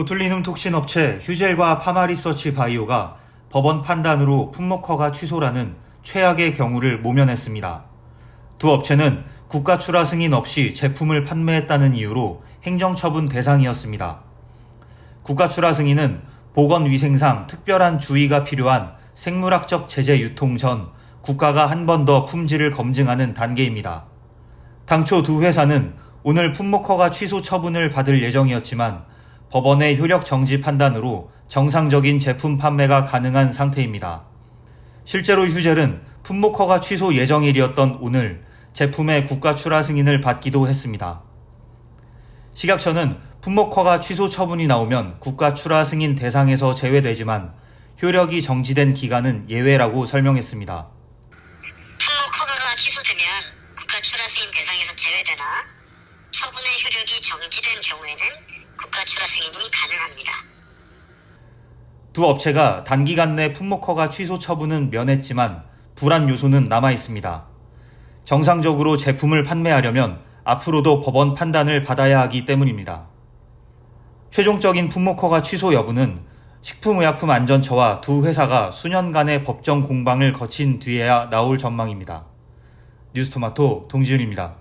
보툴리눔 톡신 업체 휴젤과 파마리서치 바이오가 법원 판단으로 품목 허가 취소라는 최악의 경우를 모면했습니다. 두 업체는 국가 출하 승인 없이 제품을 판매했다는 이유로 행정처분 대상이었습니다. 국가 출하 승인은 보건위생상 특별한 주의가 필요한 생물학적 제재 유통 전 국가가 한 번 더 품질을 검증하는 단계입니다. 당초 두 회사는 오늘 품목 허가 취소 처분을 받을 예정이었지만 법원의 효력 정지 판단으로 정상적인 제품 판매가 가능한 상태입니다. 실제로 휴젤은 품목 허가 취소 예정일이었던 오늘 제품의 국가 출하 승인을 받기도 했습니다. 식약처는 품목 허가 취소 처분이 나오면 국가 출하 승인 대상에서 제외되지만 효력이 정지된 기간은 예외라고 설명했습니다. 품목 허가가 취소되면 국가 출하 승인 대상에서 제외되나 처분의 효력이 정지된 경우에는 가능합니다. 두 업체가 단기간 내 품목 허가 취소 처분은 면했지만 불안 요소는 남아 있습니다. 정상적으로 제품을 판매하려면 앞으로도 법원 판단을 받아야 하기 때문입니다. 최종적인 품목 허가 취소 여부는 식품의약품안전처와 두 회사가 수년간의 법정 공방을 거친 뒤에야 나올 전망입니다. 뉴스토마토 동지윤입니다.